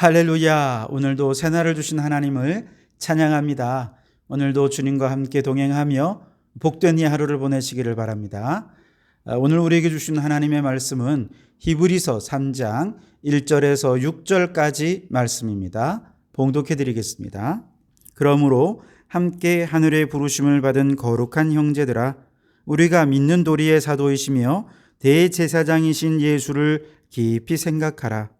할렐루야. 오늘도 새날을 주신 하나님을 찬양합니다. 오늘도 주님과 함께 동행하며 복된 이 하루를 보내시기를 바랍니다. 아, 오늘 우리에게 주신 하나님의 말씀은 히브리서 3장 1절에서 6절까지 말씀입니다. 봉독해 드리겠습니다. 그러므로 함께 하늘의 부르심을 받은 거룩한 형제들아 우리가 믿는 도리의 사도이시며 대제사장이신 예수를 깊이 생각하라.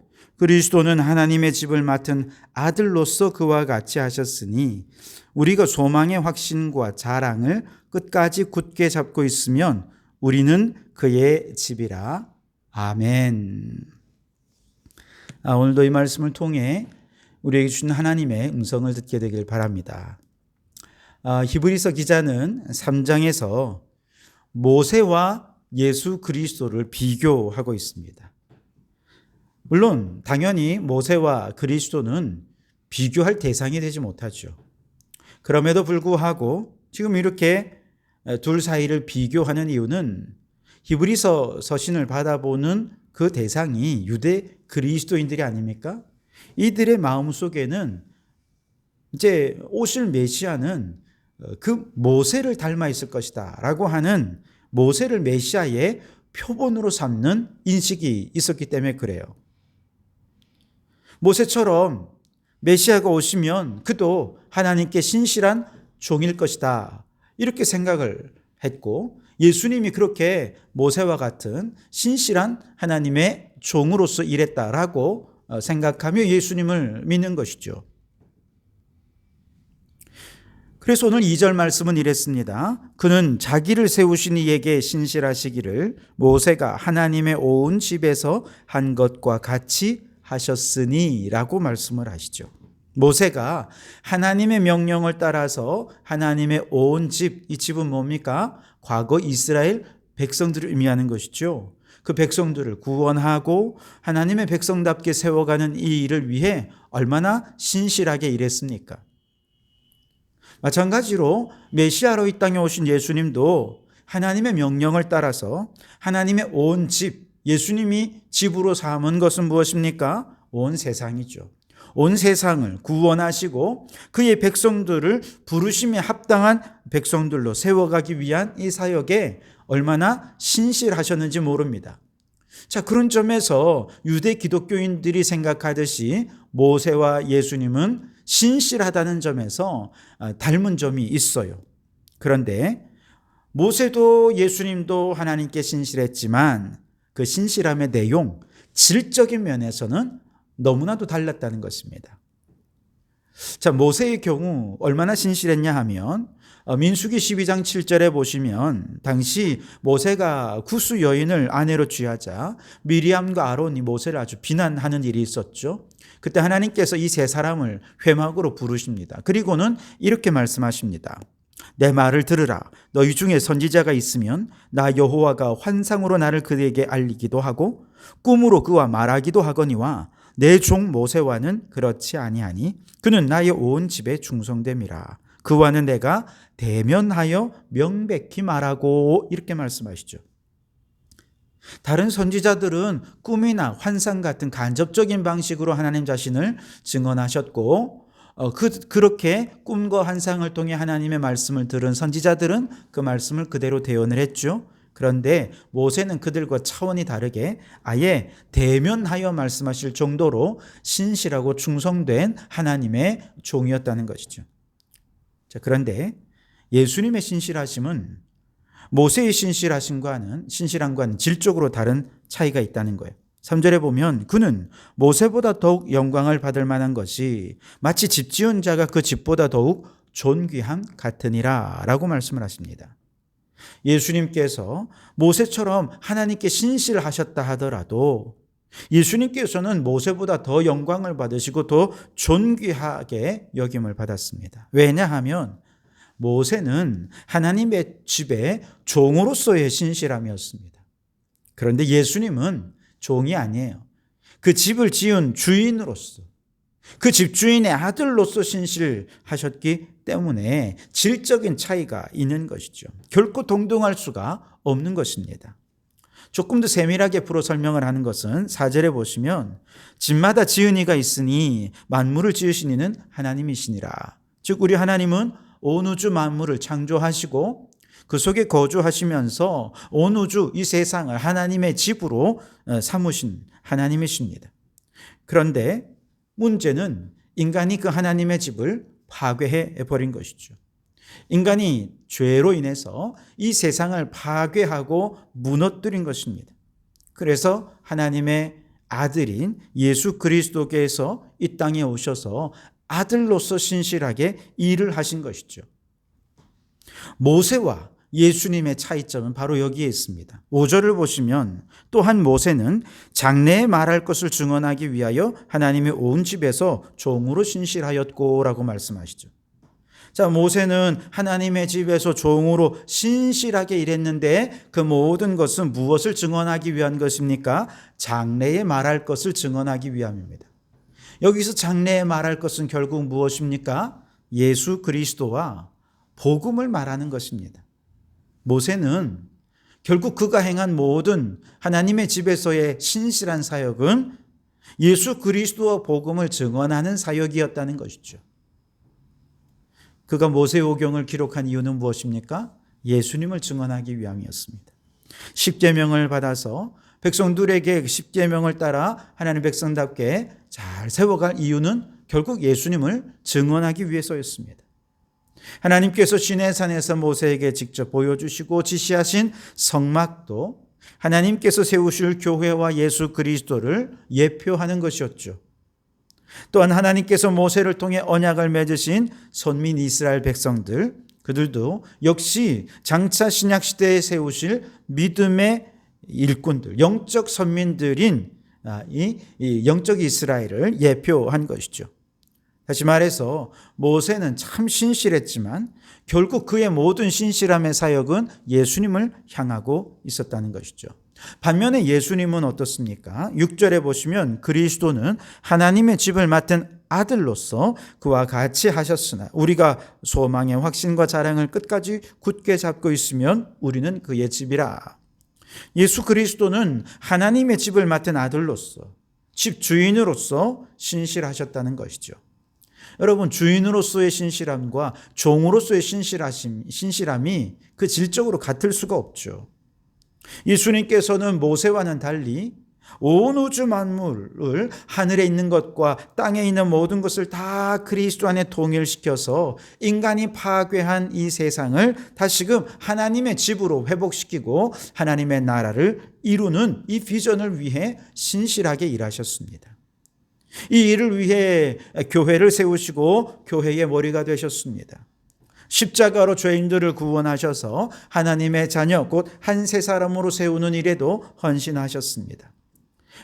그리스도는 하나님의 집을 맡은 아들로서 그와 같이 하셨으니 우리가 소망의 확신과 자랑을 끝까지 굳게 잡고 있으면 우리는 그의 집이라. 아멘. 아, 오늘도 이 말씀을 통해 우리에게 주신 하나님의 음성을 듣게 되길 바랍니다. 아, 히브리서 기자는 3장에서 모세와 예수 그리스도를 비교하고 있습니다. 물론 당연히 모세와 그리스도는 비교할 대상이 되지 못하죠. 그럼에도 불구하고 지금 이렇게 둘 사이를 비교하는 이유는 히브리서 서신을 받아보는 그 대상이 유대 그리스도인들이 아닙니까? 이들의 마음 속에는 이제 오실 메시아는 그 모세를 닮아 있을 것이다 라고 하는 모세를 메시아의 표본으로 삼는 인식이 있었기 때문에 그래요. 모세처럼 메시아가 오시면 그도 하나님께 신실한 종일 것이다. 이렇게 생각을 했고 예수님이 그렇게 모세와 같은 신실한 하나님의 종으로서 일했다라고 생각하며 예수님을 믿는 것이죠. 그래서 오늘 2절 말씀은 이랬습니다. 그는 자기를 세우신 이에게 신실하시기를 모세가 하나님의 온 집에서 한 것과 같이 하셨으니 라고 말씀을 하시죠. 모세가 하나님의 명령을 따라서 하나님의 온 집, 이 집은 뭡니까? 과거 이스라엘 백성들을 의미하는 것이죠. 그 백성들을 구원하고 하나님의 백성답게 세워가는 이 일을 위해 얼마나 신실하게 일했습니까? 마찬가지로 메시아로 이 땅에 오신 예수님도 하나님의 명령을 따라서 하나님의 온 집, 예수님이 집으로 삼은 것은 무엇입니까? 온 세상이죠. 온 세상을 구원하시고 그의 백성들을 부르심에 합당한 백성들로 세워가기 위한 이 사역에 얼마나 신실하셨는지 모릅니다. 자, 그런 점에서 유대 기독교인들이 생각하듯이 모세와 예수님은 신실하다는 점에서 닮은 점이 있어요. 그런데 모세도 예수님도 하나님께 신실했지만 그 신실함의 내용, 질적인 면에서는 너무나도 달랐다는 것입니다. 자, 모세의 경우 얼마나 신실했냐 하면 어, 민수기 12장 7절에 보시면 당시 모세가 구수 여인을 아내로 취하자 미리암과 아론이 모세를 아주 비난하는 일이 있었죠. 그때 하나님께서 이 세 사람을 회막으로 부르십니다. 그리고는 이렇게 말씀하십니다. 내 말을 들으라. 너희 중에 선지자가 있으면 나 여호와가 환상으로 나를 그에게 알리기도 하고 꿈으로 그와 말하기도 하거니와 내 종 모세와는 그렇지 아니하니 그는 나의 온 집에 충성됨이라. 그와는 내가 대면하여 명백히 말하고 이렇게 말씀하시죠. 다른 선지자들은 꿈이나 환상 같은 간접적인 방식으로 하나님 자신을 증언하셨고 어, 그, 그렇게 꿈과 환상을 통해 하나님의 말씀을 들은 선지자들은 그 말씀을 그대로 대언을 했죠. 그런데 모세는 그들과 차원이 다르게 아예 대면하여 말씀하실 정도로 신실하고 충성된 하나님의 종이었다는 것이죠. 자, 그런데 예수님의 신실하심은 모세의 신실하심과는 신실함과는 질적으로 다른 차이가 있다는 거예요. 3절에 보면 그는 모세보다 더욱 영광을 받을 만한 것이 마치 집 지은 자가 그 집보다 더욱 존귀함 같으니라 라고 말씀을 하십니다. 예수님께서 모세처럼 하나님께 신실하셨다 하더라도 예수님께서는 모세보다 더 영광을 받으시고 더 존귀하게 여김을 받았습니다. 왜냐하면 모세는 하나님의 집에 종으로서의 신실함이었습니다. 그런데 예수님은 종이 아니에요. 그 집을 지은 주인으로서 그 집주인의 아들로서 신실하셨기 때문에 질적인 차이가 있는 것이죠. 결코 동등할 수가 없는 것입니다. 조금 더 세밀하게 풀어 설명을 하는 것은 사절에 보시면 집마다 지은 이가 있으니 만물을 지으신 이는 하나님이시니라. 즉 우리 하나님은 온 우주 만물을 창조하시고 그 속에 거주하시면서 온 우주 이 세상을 하나님의 집으로 어, 삼으신 하나님이십니다. 그런데 문제는 인간이 그 하나님의 집을 파괴해 버린 것이죠. 인간이 죄로 인해서 이 세상을 파괴하고 무너뜨린 것입니다. 그래서 하나님의 아들인 예수 그리스도께서 이 땅에 오셔서 아들로서 신실하게 일을 하신 것이죠. 모세와 예수님의 차이점은 바로 여기에 있습니다. 5절을 보시면 또한 모세는 장래에 말할 것을 증언하기 위하여 하나님의 온 집에서 종으로 신실하였고 라고 말씀하시죠. 자, 모세는 하나님의 집에서 종으로 신실하게 일했는데 그 모든 것은 무엇을 증언하기 위한 것입니까? 장래에 말할 것을 증언하기 위함입니다. 여기서 장래에 말할 것은 결국 무엇입니까? 예수 그리스도와 복음을 말하는 것입니다. 모세는 결국 그가 행한 모든 하나님의 집에서의 신실한 사역은 예수 그리스도와 복음을 증언하는 사역이었다는 것이죠. 그가 모세오경을 기록한 이유는 무엇입니까? 예수님을 증언하기 위함이었습니다. 십계명을 받아서 백성들에게 십계명을 따라 하나님 백성답게 잘 세워갈 이유는 결국 예수님을 증언하기 위해서였습니다. 하나님께서 시내산에서 모세에게 직접 보여주시고 지시하신 성막도 하나님께서 세우실 교회와 예수 그리스도를 예표하는 것이었죠. 또한 하나님께서 모세를 통해 언약을 맺으신 선민 이스라엘 백성들, 그들도 역시 장차 신약 시대에 세우실 믿음의 일꾼들, 영적 선민들인 아, 이 영적 이스라엘을 예표한 것이죠. 다시 말해서 모세는 참 신실했지만 결국 그의 모든 신실함의 사역은 예수님을 향하고 있었다는 것이죠. 반면에 예수님은 어떻습니까? 6절에 보시면 그리스도는 하나님의 집을 맡은 아들로서 그와 같이 하셨으나 우리가 소망의 확신과 자랑을 끝까지 굳게 잡고 있으면 우리는 그의 집이라. 예수 그리스도는 하나님의 집을 맡은 아들로서 집 주인으로서 신실하셨다는 것이죠. 여러분 주인으로서의 신실함과 종으로서의 신실하심, 신실함이 그 질적으로 같을 수가 없죠. 예수님께서는 모세와는 달리 온 우주 만물을 하늘에 있는 것과 땅에 있는 모든 것을 다 그리스도 안에 동일시켜서 인간이 파괴한 이 세상을 다시금 하나님의 집으로 회복시키고 하나님의 나라를 이루는 이 비전을 위해 신실하게 일하셨습니다. 이 일을 위해 교회를 세우시고 교회의 머리가 되셨습니다. 십자가로 죄인들을 구원하셔서 하나님의 자녀 곧 한 세 사람으로 세우는 일에도 헌신하셨습니다.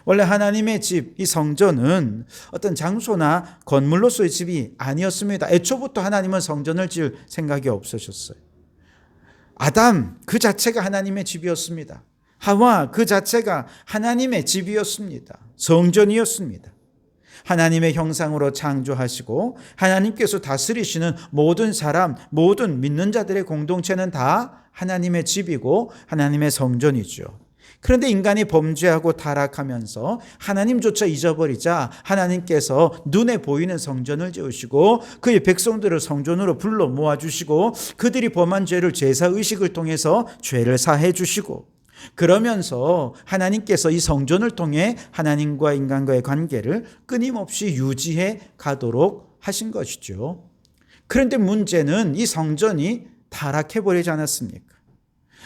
원래 하나님의 집, 이 성전은 어떤 장소나 건물로서의 집이 아니었습니다. 애초부터 하나님은 성전을 지을 생각이 없으셨어요. 아담 그 자체가 하나님의 집이었습니다. 하와 그 자체가 하나님의 집이었습니다. 성전이었습니다. 하나님의 형상으로 창조하시고 하나님께서 다스리시는 모든 사람, 모든 믿는 자들의 공동체는 다 하나님의 집이고 하나님의 성전이죠. 그런데 인간이 범죄하고 타락하면서 하나님조차 잊어버리자 하나님께서 눈에 보이는 성전을 지으시고 그의 백성들을 성전으로 불러 모아주시고 그들이 범한 죄를 제사 의식을 통해서 죄를 사해 주시고 그러면서 하나님께서 이 성전을 통해 하나님과 인간과의 관계를 끊임없이 유지해 가도록 하신 것이죠. 그런데 문제는 이 성전이 타락해 버리지 않았습니까?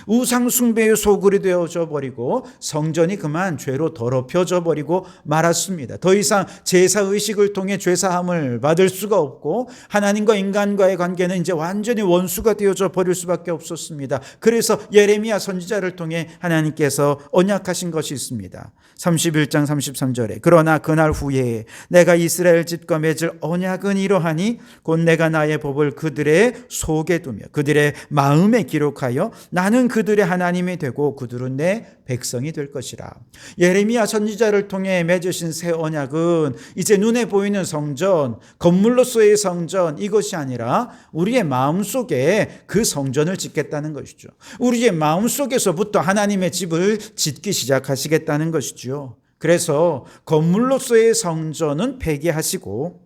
우상숭배의 소굴이 되어져 버리고 성전이 그만 죄로 더럽혀져 버리고 말았습니다. 더 이상 제사 의식을 통해 죄사함을 받을 수가 없고 하나님과 인간과의 관계는 이제 완전히 원수가 되어져 버릴 수밖에 없었습니다. 그래서 예레미야 선지자를 통해 하나님께서 언약하신 것이 있습니다. 31장 33절에 그러나 그날 후에 내가 이스라엘 집과 맺을 언약은 이러하니 곧 내가 나의 법을 그들의 속에 두며 그들의 마음에 기록하여 나는 그들의 하나님이 되고 그들은 내 백성이 될 것이라. 예레미야 선지자를 통해 맺으신 새 언약은 이제 눈에 보이는 성전, 건물로서의 성전 이것이 아니라 우리의 마음 속에 그 성전을 짓겠다는 것이죠. 우리의 마음 속에서부터 하나님의 집을 짓기 시작하시겠다는 것이죠. 그래서 건물로서의 성전은 폐기하시고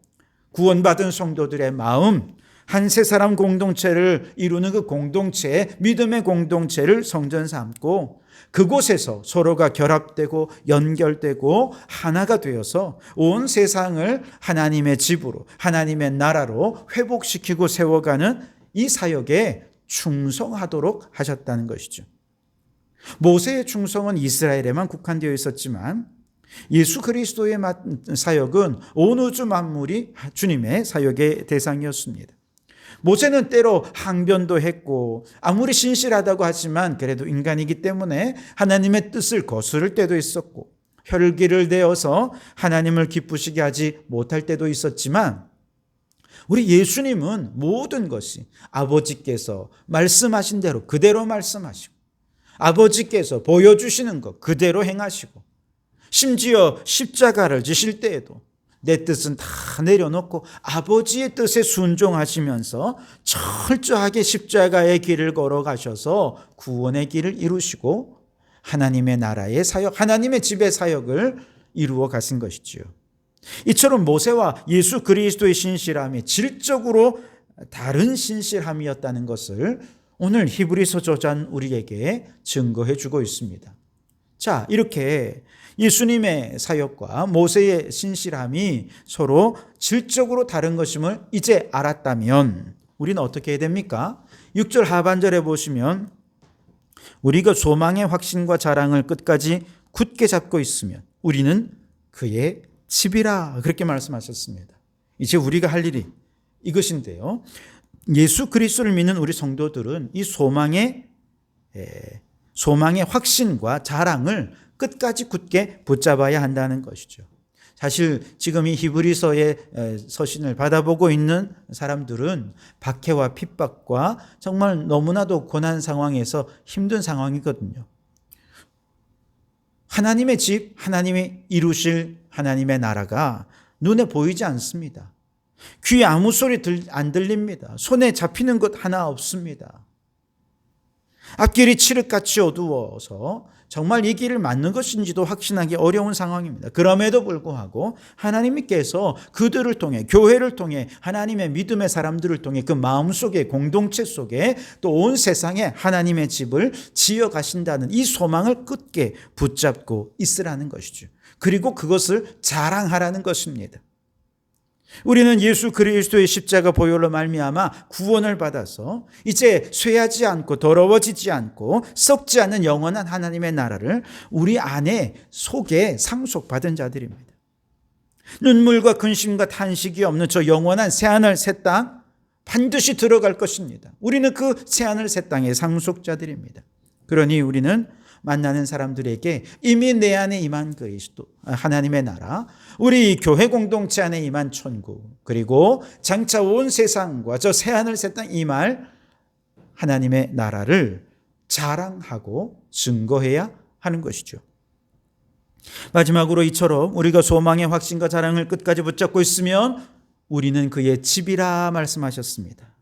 구원받은 성도들의 마음, 한 세 사람 공동체를 이루는 그 공동체, 믿음의 공동체를 성전 삼고 그곳에서 서로가 결합되고 연결되고 하나가 되어서 온 세상을 하나님의 집으로, 하나님의 나라로 회복시키고 세워가는 이 사역에 충성하도록 하셨다는 것이죠. 모세의 충성은 이스라엘에만 국한되어 있었지만 예수 그리스도의 사역은 온 우주 만물이 주님의 사역의 대상이었습니다. 모세는 때로 항변도 했고 아무리 신실하다고 하지만 그래도 인간이기 때문에 하나님의 뜻을 거스를 때도 있었고 혈기를 내어서 하나님을 기쁘시게 하지 못할 때도 있었지만 우리 예수님은 모든 것이 아버지께서 말씀하신 대로 그대로 말씀하시고 아버지께서 보여주시는 것 그대로 행하시고 심지어 십자가를 지실 때에도 내 뜻은 다 내려놓고 아버지의 뜻에 순종하시면서 철저하게 십자가의 길을 걸어가셔서 구원의 길을 이루시고 하나님의 나라의 사역, 하나님의 집의 사역을 이루어 가신 것이지요. 이처럼 모세와 예수 그리스도의 신실함이 질적으로 다른 신실함이었다는 것을 오늘 히브리서 저자는 우리에게 증거해 주고 있습니다. 자, 이렇게 예수님의 사역과 모세의 신실함이 서로 질적으로 다른 것임을 이제 알았다면 우리는 어떻게 해야 됩니까? 6절 하반절에 보시면 우리가 소망의 확신과 자랑을 끝까지 굳게 잡고 있으면 우리는 그의 집이라 그렇게 말씀하셨습니다. 이제 우리가 할 일이 이것인데요. 예수 그리스도를 믿는 우리 성도들은 이 소망의 소망의 확신과 자랑을 끝까지 굳게 붙잡아야 한다는 것이죠. 사실 지금 이 히브리서의 서신을 받아보고 있는 사람들은 박해와 핍박과 정말 너무나도 고난 상황에서 힘든 상황이거든요. 하나님의 집, 하나님이 이루실 하나님의 나라가 눈에 보이지 않습니다. 귀에 아무 소리 안 들립니다. 손에 잡히는 것 하나 없습니다. 앞길이 칠흑같이 어두워서 정말 이 길을 맞는 것인지도 확신하기 어려운 상황입니다. 그럼에도 불구하고 하나님께서 그들을 통해 교회를 통해 하나님의 믿음의 사람들을 통해 그 마음 속에 공동체 속에 또 온 세상에 하나님의 집을 지어 가신다는 이 소망을 끝게 붙잡고 있으라는 것이죠. 그리고 그것을 자랑하라는 것입니다. 우리는 예수 그리스도의 십자가 보혈로 말미암아 구원을 받아서 이제 쇠하지 않고 더러워지지 않고 썩지 않는 영원한 하나님의 나라를 우리 안에 속에 상속받은 자들입니다. 눈물과 근심과 탄식이 없는 저 영원한 새하늘 새 땅 반드시 들어갈 것입니다. 우리는 그 새하늘 새 땅의 상속자들입니다. 그러니 우리는 만나는 사람들에게 이미 내 안에 임한 그리스도 하나님의 나라 우리 교회 공동체 안에 임한 천국 그리고 장차 온 세상과 저 새하늘 새 땅 임할 하나님의 나라를 자랑하고 증거해야 하는 것이죠. 마지막으로 이처럼 우리가 소망의 확신과 자랑을 끝까지 붙잡고 있으면 우리는 그의 집이라 말씀하셨습니다.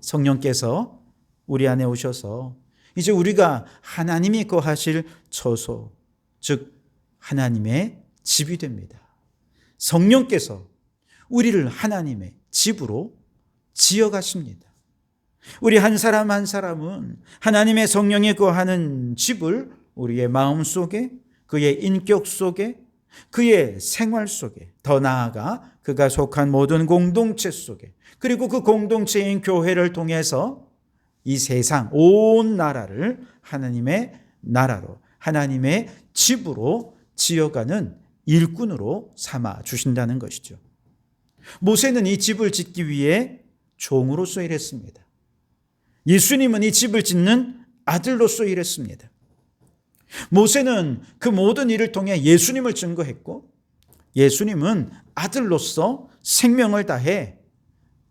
성령께서 우리 안에 오셔서 이제 우리가 하나님이 거하실 처소, 즉 하나님의 집이 됩니다. 성령께서 우리를 하나님의 집으로 지어 가십니다. 우리 한 사람 한 사람은 하나님의 성령이 거하는 집을 우리의 마음 속에, 그의 인격 속에, 그의 생활 속에, 더 나아가 그가 속한 모든 공동체 속에, 그리고 그 공동체인 교회를 통해서 이 세상 온 나라를 하나님의 나라로 하나님의 집으로 지어가는 일꾼으로 삼아 주신다는 것이죠. 모세는 이 집을 짓기 위해 종으로서 일했습니다. 예수님은 이 집을 짓는 아들로서 일했습니다. 모세는 그 모든 일을 통해 예수님을 증거했고 예수님은 아들로서 생명을 다해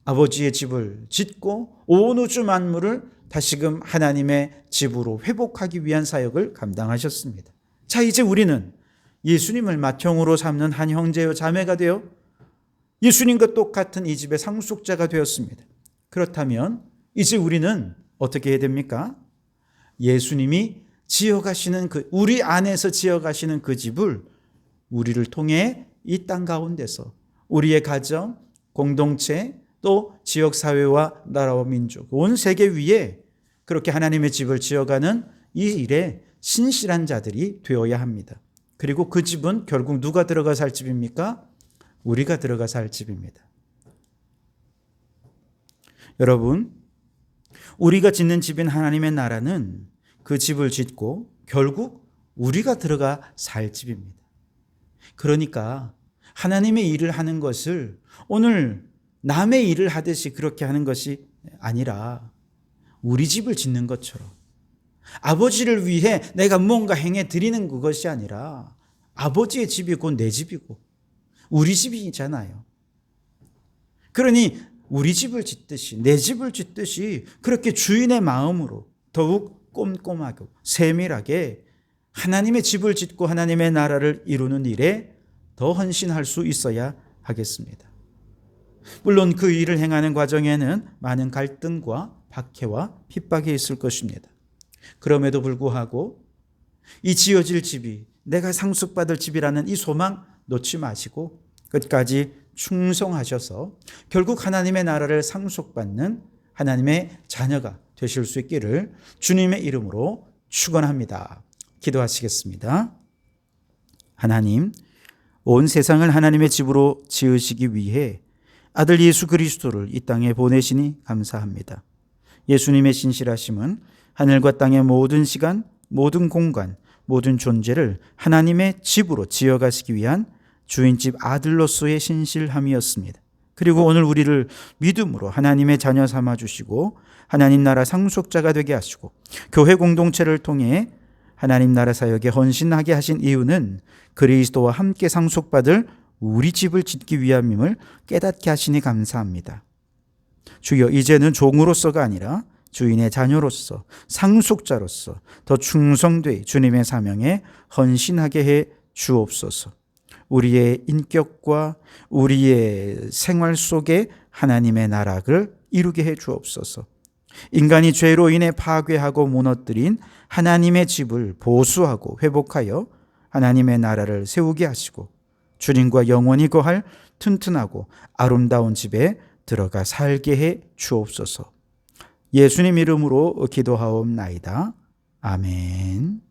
아버지의 집을 짓고 온 우주 만물을 다시금 하나님의 집으로 회복하기 위한 사역을 감당하셨습니다. 자, 이제 우리는 예수님을 맏형으로 삼는 한 형제요 자매가 되어 예수님과 똑같은 이 집의 상속자가 되었습니다. 그렇다면 이제 우리는 어떻게 해야 됩니까? 예수님이 지어가시는 그 우리 안에서 지어가시는 그 집을 우리를 통해 이 땅 가운데서 우리의 가정, 공동체, 또 지역 사회와 나라와 민족, 온 세계 위에 그렇게 하나님의 집을 지어가는 이 일에 신실한 자들이 되어야 합니다. 그리고 그 집은 결국 누가 들어가 살 집입니까? 우리가 들어가 살 집입니다. 여러분, 우리가 짓는 집인 하나님의 나라는 그 집을 짓고 결국 우리가 들어가 살 집입니다. 그러니까 하나님의 일을 하는 것을 오늘 남의 일을 하듯이 그렇게 하는 것이 아니라 우리 집을 짓는 것처럼 아버지를 위해 내가 무언가 행해 드리는 그것이 아니라 아버지의 집이 곧 내 집이고 우리 집이잖아요. 그러니 우리 집을 짓듯이 내 집을 짓듯이 그렇게 주인의 마음으로 더욱 꼼꼼하고 세밀하게 하나님의 집을 짓고 하나님의 나라를 이루는 일에 더 헌신할 수 있어야 하겠습니다. 물론 그 일을 행하는 과정에는 많은 갈등과 박해와 핍박이 있을 것입니다. 그럼에도 불구하고 이 지어질 집이 내가 상속받을 집이라는 이 소망 놓지 마시고 끝까지 충성하셔서 결국 하나님의 나라를 상속받는 하나님의 자녀가 되실 수 있기를 주님의 이름으로 축원합니다. 기도하시겠습니다. 하나님, 온 세상을 하나님의 집으로 지으시기 위해 아들 예수 그리스도를 이 땅에 보내시니 감사합니다. 예수님의 신실하심은 하늘과 땅의 모든 시간, 모든 공간, 모든 존재를 하나님의 집으로 지어가시기 위한 주인집 아들로서의 신실함이었습니다. 그리고 오늘 우리를 믿음으로 하나님의 자녀 삼아 주시고 하나님 나라 상속자가 되게 하시고 교회 공동체를 통해 하나님 나라 사역에 헌신하게 하신 이유는 그리스도와 함께 상속받을 우리 집을 짓기 위함임을 깨닫게 하시니 감사합니다. 주여 이제는 종으로서가 아니라 주인의 자녀로서 상속자로서 더 충성되 주님의 사명에 헌신하게 해 주옵소서. 우리의 인격과 우리의 생활 속에 하나님의 나라를 이루게 해 주옵소서. 인간이 죄로 인해 파괴하고 무너뜨린 하나님의 집을 보수하고 회복하여 하나님의 나라를 세우게 하시고 주님과 영원히 거할 튼튼하고 아름다운 집에 들어가 살게 해 주옵소서. 예수님 이름으로 기도하옵나이다. 아멘.